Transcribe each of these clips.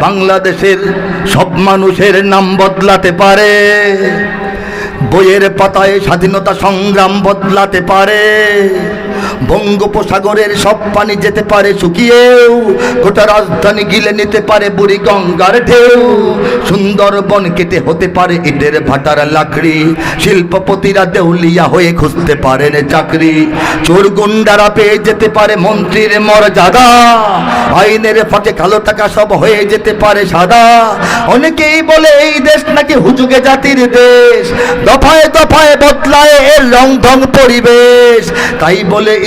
বাংলাদেশের সব মানুষের নাম বদলাতে পারে। বইয়ের পাতায় স্বাধীনতা সংগ্রাম বদলাতে পারে। বঙ্গোপসাগরের সব পানি যেতে পারে শুকিয়েও, গোটা রাজধানী গিলে নিতে পারে বুড়ি গঙ্গার ঢেউ। সুন্দরবন কেটে হতে পারে ইটের ভাটার লাকড়ি, শিল্পপতিরা দেউলিয়া হয়ে খুঁজতে পারেন চাকরি। চোর গুন্ডারা পেয়ে যেতে পারে মন্ত্রীর মর্যাদা, আইনের ফাঁকে কালো টাকা সব হয়ে যেতে পারে সাদা। অনেকেই বলে এই দেশ নাকি হুজুগে জাতির দেশ, দফায় দফায় বদলায় এর রং ঢং পরিবেশ। তাই বলে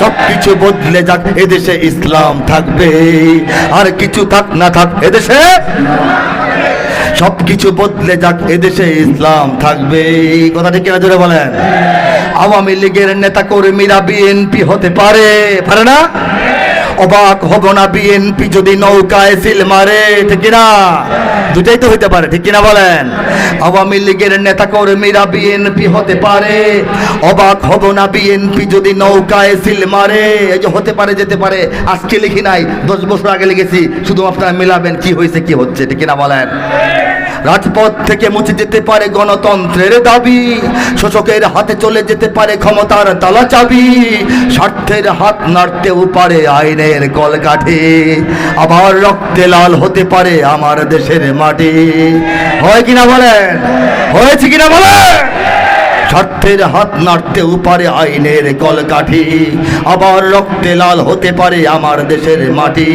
সব কিছু বদলে যাক, এদেশে ইসলাম থাকবে। আর কিছু থাক না থাক, এদেশে? সব কিছু বদলে যাক, এদেশে ইসলাম থাকবে। কথাটি জোরে বলেন? আওয়ামী লীগের নেতা কর্মীরা বিএনপি হতে পারে? পারে না? অবাক হব না বিএনপি যদি নৌকায় সিল মারে, ঠিক কিনা? দুটাই তো হতে পারে, ঠিক কিনা বলেন? আওয়ামী লীগের নেতা কর্মীরা বিএনপি হতে পারে, অবাক হব না বিএনপি যদি নৌকায় সিল মারে, এই যে হতে পারে, যেতে পারে, আজকে লিখি নাই, দশ বছর আগে লিখেছি, শুধু আপনারা মিলাবেন কি হয়েছে, কি হচ্ছে, ঠিক কিনা বলেন? রাজপথ থেকে মুছে যেতে পারে গণতন্ত্রের দাবি। শোষকের হাতে চলে যেতে পারে ক্ষমতার তালা চাবি। স্বার্থের হাত নাড়তেও পারে আইনের কলকাঠি। আবার রক্তে লাল হতে পারে আমার দেশের মাটি। হয় কিনা বলেন? হয়েছে কিনা বলেন? স্বার্থের হাত নাড়তেও পারে আইনের কলকাঠি। আবার রক্তে লাল হতে পারে আমার দেশের মাটি।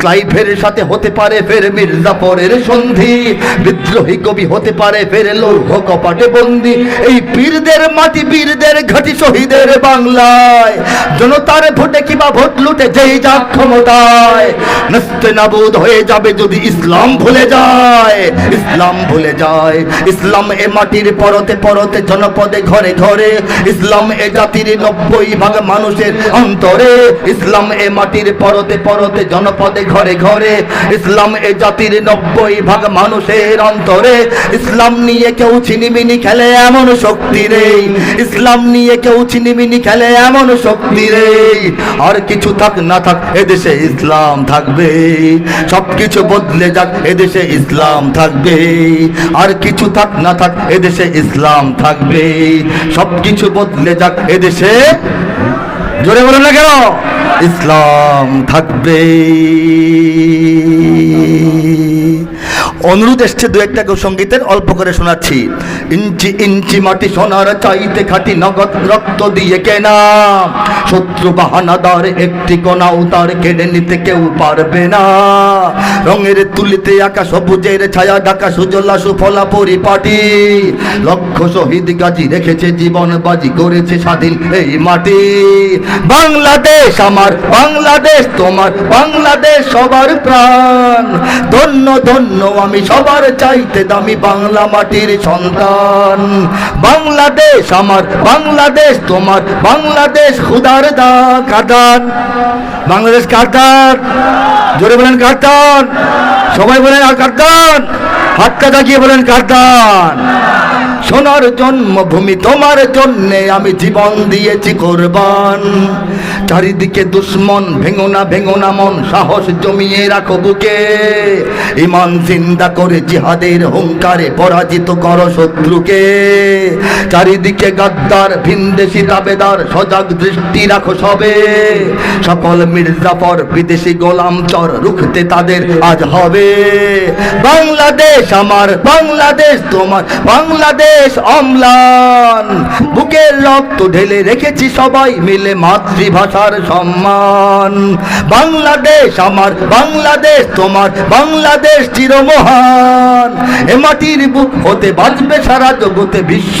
ক্লাইভের সাথে হতে পারে ফের মির্জাফরের সন্ধি। বিদ্রোহী কবি হতে পারে ফের লৌহ কপাটে বন্দি। এই বীরদের মাটি বীরদের ঘাটি শহীদের বাংলায়। জনতার ভোটে কিবা ভোট লুটে যেই যাক ক্ষমতায়। নস্তে নাবুদ হয়ে যাবে যদি ইসলাম ভুলে যায়। ইসলাম ভুলে যায়। ইসলাম এ মাটির পরতে পরতে জনপদে ঘরে ঘরে ইসলাম এ জাতির নব্বই ভাগ মানুষের অন্তরে, ইসলাম এ মাটির পরতে পরতে জনপদে ঘরে ঘরে, ইসলাম এ জাতির নব্বই ভাগ মানুষের অন্তরে। ইসলাম নিয়ে কেউ ছিনিমিনি খেলে এমন শক্তি নেই। ইসলাম নিয়ে কেউ ছিনিমিনি খেলে এমন শক্তি নেই। আর কিছু থাক না থাক, এদেশে ইসলাম থাকবে। সব কিছু বদলে যাক, এদেশে ইসলাম থাকবে। আর কিছু থাক না থাক, এদেশে ইসলাম থাকবে। সব কিছু বদলে যাক এদেশে। জোরে বলো না কেন? ইসলাম থাকবে অনুরোধ এসছে দু একটা সঙ্গীতের অল্প করে শোনাচ্ছি। ইঞ্চি ইঞ্চি মাটি সোনার চাইতে খাটি নগদ রক্ত দিয়ে কেনা। শত্রু বাহানাদার একটি কোনা উতার কেড়ে নিতে কেউ পারবে না। রঙের তুলিতে আঁকা সবুজের ছায়া, ঢাকা, সুজলা, সুফলা, পরিপাটি। লক্ষ শহীদ গাজী রেখেছে জীবন, বাজি করেছে স্বাধীন এই মাটি। বাংলাদেশ আমার, বাংলাদেশ তোমার, বাংলাদেশ সবার প্রাণ। ধন্য ধন্য আমি সবার চাইতে দামি বাংলা মাটির সন্তান। বাংলাদেশ আমার, বাংলাদেশ তোমার, বাংলাদেশ খুদার দা কাতার বাংলাদেশ কাতার জোরে বলেন কাতার সবাই বলেন আর কাতার হাতটা দাগিয়ে বলেন কাদান সোনার জন্মভূমি তোমার জন্যে আমি জীবন দিয়েছি কোরবান। চারিদিকে দুশ্মন ভেঙো না ভেঙো না মন, সাহস জমিয়ে রাখো বুকে। ইমান জিন্দা করে জিহাদের হুঙ্কারে পরাজিত কর শত্রুকে। চারিদিকে গাদ্দার, ভিনদেশি দাবেদার সজাগ দৃষ্টি রাখো সবে। সকল মির্জাফর বিদেশি গোলাম চর, রুখতে তাদের আজ হবে। বাংলাদেশ আমার, বাংলাদেশ তোমার, বাংলাদেশ অম্লান। বুকের রক্ত ঢেলে রেখেছি সবাই মিলে মাতৃভাষার সম্মান। বাংলাদেশ আমার, বাংলাদেশ তোমার, বাংলাদেশ চিরমহান। এ মাটির বুক হতে বাঁচবে সারা জগতে বিশ্ব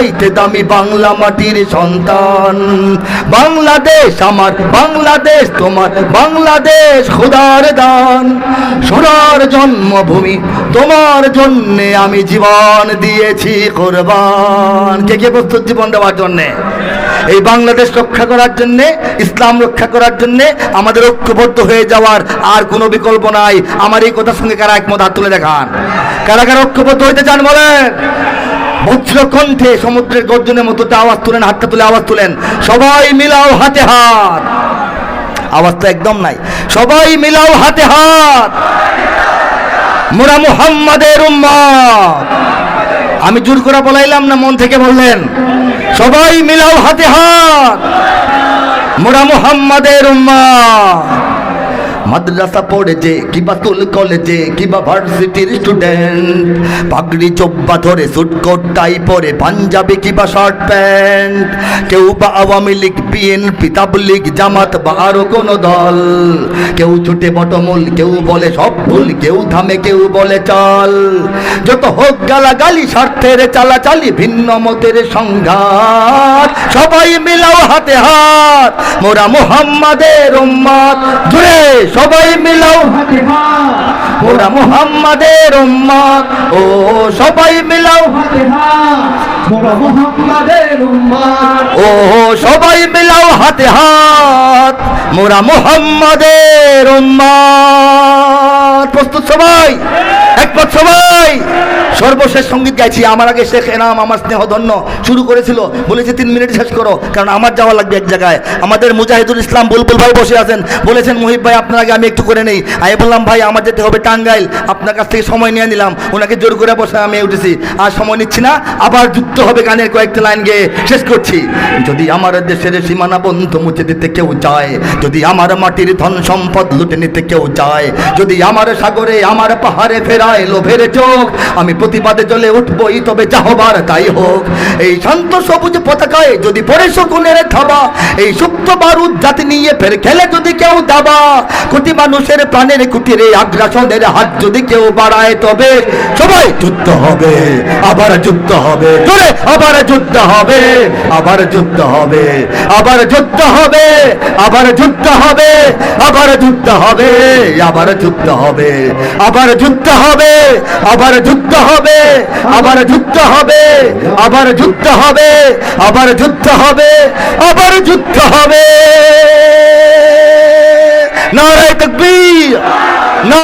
চাইতে দামি বাংলা মাটির সন্তান। বাংলাদেশ আমার, বাংলাদেশ তোমার, বাংলাদেশ খোদার দান। সোনার জন্মভূমি তোমার জন্যে আমি জীবন দিয়েছি কোরবান। কে কে প্রস্তুত জীবন দেওয়ার জন্যে? এই বাংলাদেশ রক্ষা করার জন্যে, ইসলাম রক্ষা করার জন্যে আমাদের ঐক্যবদ্ধ হয়ে যাওয়ার আর কোনো বিকল্প নাই। আমার এই কথার সঙ্গে কারা একমত? হাত তুলে দেখান। কারা কারা ঐক্যবদ্ধ হইতে চান বলেন? বজ্র সমুদ্রের গর্জনের মতো আওয়াজ তুলেন, হাতটা তুলে আওয়াজ তুলেন। সবাই মিলাও হাতে হাত। আওয়াজ তো একদম নাই। সবাই মিলাও হাতে হাত। মোরা মুহাম্মাদের উম্মত। আমি জোর করে বলাইলাম না, মন থেকে বললেন? সবাই মিলাও হাতে হাত। মোরা মুহাম্মাদের উম্মত। মাদ্রাসা পড়েছে, কিবা তুল কলেজে, কিবা ভার্সিটির স্টুডেন্ট পাগড়ি চোব্বা ধরে সুটকোট টাই পরে পাঞ্জাবি, কিবা শার্ট প্যান্ট কেউ বা আওয়ামী লীগ বিএনপি তাবলিগ, জামাত বা আরও কোনো দল। কেউ ছুটে বটমূল, কেউ বলে সব ভুল, কেউ থামে কেউ বলে চল। যত হোক গালা গালাগালি, স্বার্থের চালাচালি, ভিন্ন মতের সংঘাত। সবাই মিলাও হাতে হাত, মোরা মুহাম্মাদের উম্মত জুড়ে সবাই মিলাও হাত মোরা মুহাম্মাদের উম্মত। ও, সবাই মিলাও মোরা মুহাম্মাদের উম্মত। ও, সবাই মিলাও হাতে হাত মোরা মোহাম্মদের উম্মত। প্রস্তুত সবাই? একমত সবাই। সর্বশেষ সংগীত গাইছি। আমার আগে শেখ এনাম, আমার স্নেহ ধন্য শুরু করেছিল। বলেছে, তিন মিনিট শেষ করো, কারণ আমার যাওয়া লাগবে এক জায়গায়। আমাদের মুজাহিদুল ইসলাম বুলবুল ভাই বসে আছেন। বলেছেন, মুহিব ভাই, আপনার আগে আমি একটু করে নেই। আমি বললাম, ভাই, আমার যেতে হবে টাঙ্গাইল। আপনার কাছ থেকে সময় নিয়ে নিলাম। ওনাকে জোর করে বসে আমি উঠেছি। আর সময় নিচ্ছি না, আবার যুক্ত হবে গানের কয়েকটা লাইন গিয়ে। শেষ করছি। যদি আমার দেশের সীমানা বন্ধ মুছে দিতে কেউ চায়, যদি আমার মাটির ধন সম্পদ লুটে নিতে কেউ চায়, যদি আমার সাগরে, আমার পাহাড়ে ফেরায় লোভের চোখ। আমি প্রতিবাদে চলে উঠবই, তবে যা হবার তাই হোক। এই শান্ত সবুজ পতাকায় যদি পড়ে শকুনের থাবা, এই সুপ্ত বারুদ জাতি নিয়ে ফের খেলে যদি কেউ দাবা। কোটি মানুষের প্রাণের কুটিরে আগ্রাসনের হাত যদি কেউ বাড়ায়, তবে সবাই যুদ্ধ হবে, আবার যুদ্ধ হবে। জোরে, আবার যুদ্ধ হবে, আবার যুদ্ধ হবে, আবার যুদ্ধ হবে, আবার যুদ্ধ হবে, আবার যুদ্ধ হবে, আবার যুদ্ধ হবে, আবার যুদ্ধ হবে, আবার যুদ্ধ হবে, আবার যুদ্ধ হবে, আবার যুদ্ধ হবে, আবার যুদ্ধ হবে, আবার যুদ্ধ হবে। নারায় তকবীর